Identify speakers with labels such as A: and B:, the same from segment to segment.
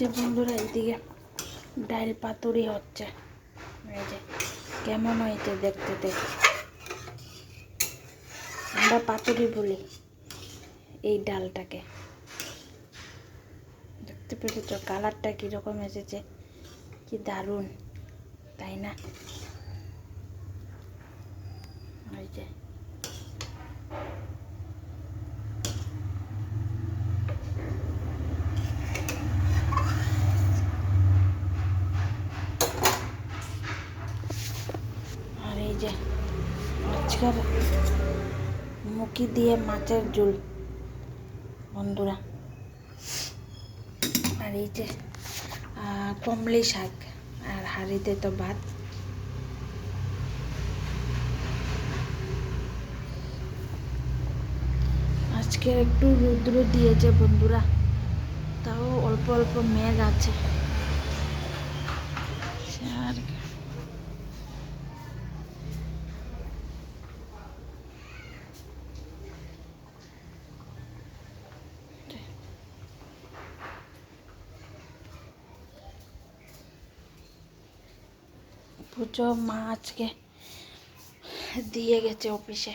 A: যে বন্ধুরা, এইদিকে ডাইল পাতুরি হচ্ছে। এই যে, কেমন হয়েছে দেখতে দেখতে আমরা পাতুরি বলি এই ডালটাকে। দেখতে পেরেছ কালারটা কীরকম এসেছে? কি দারুণ, তাই না? ওই যে আর এই যে আজকের মুখি দিয়ে মাছের ঝোল, বন্ধুরা। আর এই যে কমলি শাক আর হাড়িতে তো ভাত। আজকে একটু রুদ্র দিয়েছে, বন্ধুরা। তাও অল্প অল্প মেঘ আছে। আর পুজো মা আজকে দিয়ে গেছে অফিসে।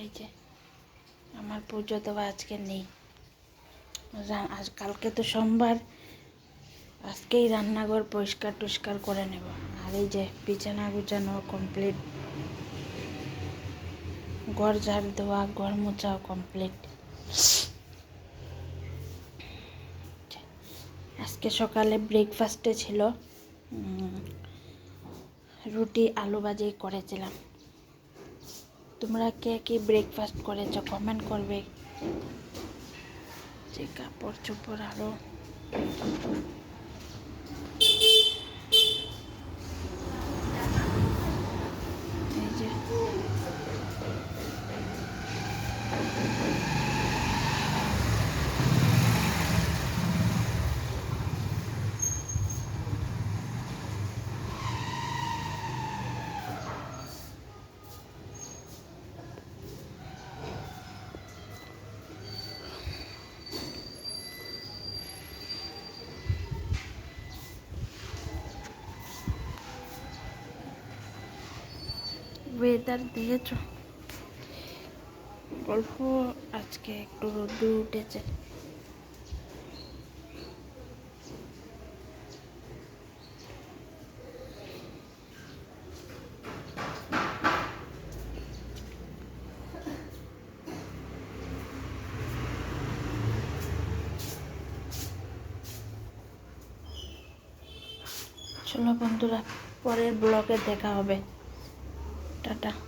A: এই যে, আমার পুজো দেওয়া আজকে নেই। আজ কালকে তো সোমবার, আজকেই রান্নাঘর পরিষ্কার টুষ্কার করে নেব। আর এই যে বিছানা গুছানো কমপ্লিট ঘর ঝাড় দেওয়া, ঘর মোছাও কমপ্লিট আজকে সকালে ব্রেকফাস্টে ছিল রুটি, আলু ভাজি করেছিলাম। তোমরা কে কি ব্রেকফাস্ট করেছ কমেন্ট করবে। যে কাপড় চোপড় আরও। এই যে। ওয়েদার দিয়েছ অল্প আজকে একটু রোদ্দুর উঠেছে। চলো বন্ধুরা পরের ব্লগে দেখা হবে। Dadah.